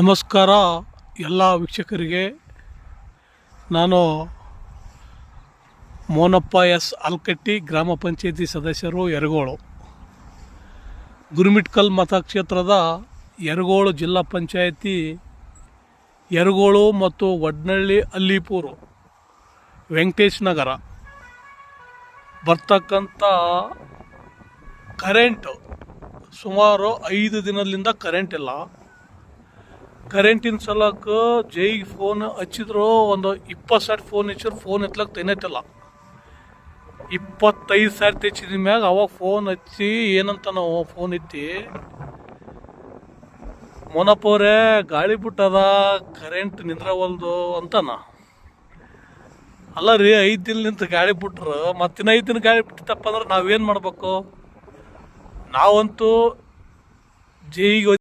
ನಮಸ್ಕಾರ ಎಲ್ಲ ವೀಕ್ಷಕರಿಗೆ. ನಾನು ಮೋನಪ್ಪ ಎಸ್ ಅಲ್ಕಟ್ಟಿ ಗ್ರಾಮ ಪಂಚಾಯತಿ ಸದಸ್ಯರು ಯರಗೋಳು. ಗುರುಮಿಟ್ಕಲ್ ಮತಕ್ಷೇತ್ರದ ಯರಗೋಳು ಜಿಲ್ಲಾ ಪಂಚಾಯತಿ ಯರಗೋಳು ಮತ್ತು ವಡ್ನಳ್ಳಿ ಅಲ್ಲಿಪುರು, ವೆಂಕಟೇಶ್ ನಗರ. ಬರ್ತಕ್ಕಂಥ ಕರೆಂಟು ಸುಮಾರು ಐದು ದಿನದಿಂದ ಕರೆಂಟ್ ಇಲ್ಲ. ಕರೆಂಟಿನ ಸಲಕ್ಕೆ ಜೈಗೆ ಫೋನ್ ಹಚ್ಚಿದ್ರು ಒಂದು ಇಪ್ಪತ್ತು ಸಾವಿರ ಫೋನ್ ಹಚ್ಚಿದ್ರು, ಫೋನ್ ಎತ್ಲಕ್ಕೆ ತೆನೈತಿಲ್ಲ ಇಪ್ಪತ್ತೈದು ಸಾರಿ ತೆಚ್ಚಿದ ಮ್ಯಾಗ ಅವಾಗ ಫೋನ್ ಹಚ್ಚಿ ಏನಂತ ನಾವು ಫೋನ್ ಇತ್ತಿ ಮೊನಪೋರೆ ಗಾಳಿ ಬಿಟ್ಟದ, ಕರೆಂಟ್ ನಿಂದ್ರವಲ್ದು ಅಂತನ. ಅಲ್ಲ ರೀ ಐದು ದಿನ ನಿಂತು ಗಾಳಿ ಬಿಟ್ರು, ಮತ್ತಿನ ಐದು ದಿನ ಗಾಳಿ ಬಿಟ್ಟಿತ್ತಪ್ಪ ಅಂದ್ರೆ ನಾವೇನು ಮಾಡಬೇಕು? ನಾವಂತೂ ಜೈಗೆ